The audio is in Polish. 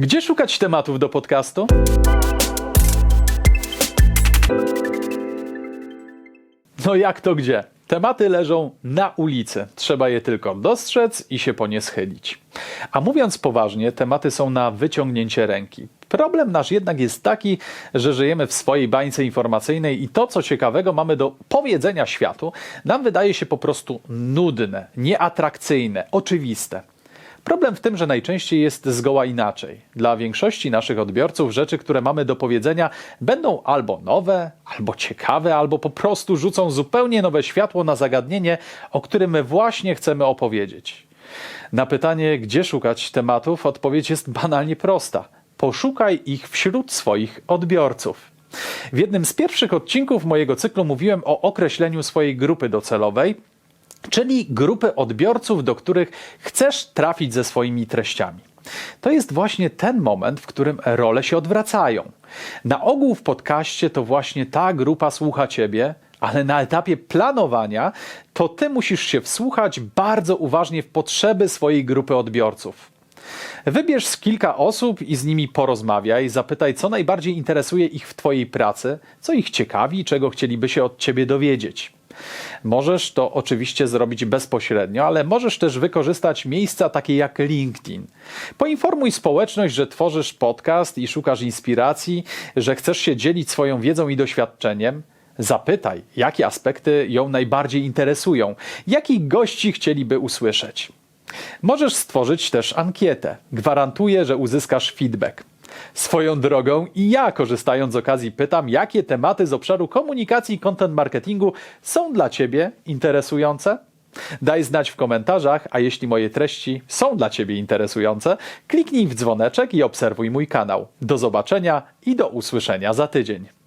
Gdzie szukać tematów do podcastu? No jak to gdzie? Tematy leżą na ulicy. Trzeba je tylko dostrzec i się po nie schylić. A mówiąc poważnie, tematy są na wyciągnięcie ręki. Problem nasz jednak jest taki, że żyjemy w swojej bańce informacyjnej i to, co ciekawego mamy do powiedzenia światu, nam wydaje się po prostu nudne, nieatrakcyjne, oczywiste. Problem w tym, że najczęściej jest zgoła inaczej. Dla większości naszych odbiorców rzeczy, które mamy do powiedzenia, będą albo nowe, albo ciekawe, albo po prostu rzucą zupełnie nowe światło na zagadnienie, o którym my właśnie chcemy opowiedzieć. Na pytanie, gdzie szukać tematów, odpowiedź jest banalnie prosta. Poszukaj ich wśród swoich odbiorców. W jednym z pierwszych odcinków mojego cyklu mówiłem o określeniu swojej grupy docelowej, czyli grupy odbiorców, do których chcesz trafić ze swoimi treściami. To jest właśnie ten moment, w którym role się odwracają. Na ogół w podcaście to właśnie ta grupa słucha ciebie, ale na etapie planowania to ty musisz się wsłuchać bardzo uważnie w potrzeby swojej grupy odbiorców. Wybierz z kilka osób i z nimi porozmawiaj, zapytaj, co najbardziej interesuje ich w Twojej pracy, co ich ciekawi, czego chcieliby się od Ciebie dowiedzieć. Możesz to oczywiście zrobić bezpośrednio, ale możesz też wykorzystać miejsca takie jak LinkedIn. Poinformuj społeczność, że tworzysz podcast i szukasz inspiracji, że chcesz się dzielić swoją wiedzą i doświadczeniem. Zapytaj, jakie aspekty ją najbardziej interesują, jakich gości chcieliby usłyszeć. Możesz stworzyć też ankietę. Gwarantuję, że uzyskasz feedback. Swoją drogą i ja, korzystając z okazji, pytam, jakie tematy z obszaru komunikacji i content marketingu są dla Ciebie interesujące? Daj znać w komentarzach, a jeśli moje treści są dla Ciebie interesujące, kliknij w dzwoneczek i obserwuj mój kanał. Do zobaczenia i do usłyszenia za tydzień.